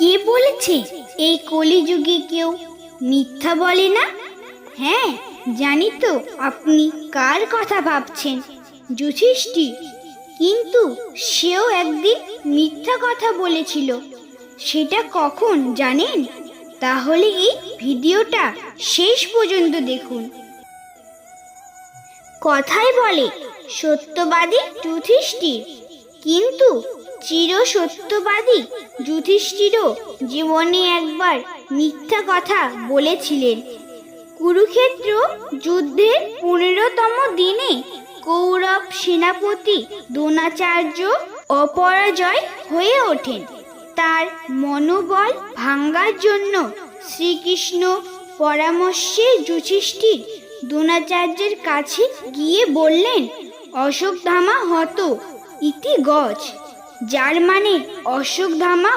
কে বলেছে এই কলিযুগে কেউ মিথ্যা বলে না? হ্যাঁ জানি তো আপনি কার কথা ভাবছেন, যুধিষ্ঠির। কিন্তু সেও একদিন মিথ্যা কথা বলেছিল। সেটা কখন জানেন? তাহলে এই ভিডিওটা শেষ পর্যন্ত দেখুন। কথাই বলে, সত্যবাদী যুধিষ্ঠির। কিন্তু চির সত্যবাদী যুধিষ্ঠিরও জীবনে একবার মিথ্যা কথা বলেছিলেন। কুরুক্ষেত্র যুদ্ধের পনেরোতম দিনে কৌরব সেনাপতি দ্রোণাচার্য অপরাজয় হয়ে ওঠেন। তার মনোবল ভাঙ্গার জন্য শ্রীকৃষ্ণ পরামর্শে যুধিষ্ঠির দ্রোণাচার্যের কাছে গিয়ে বললেন, অশোকধামা হত ইতি গজ। যার মানে অশোকধামা